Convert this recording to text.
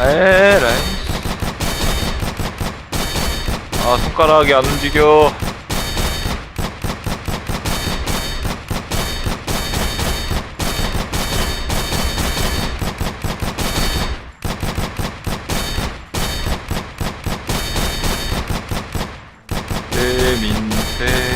에라이. 아, 손가락이 안 움직여. 대민 대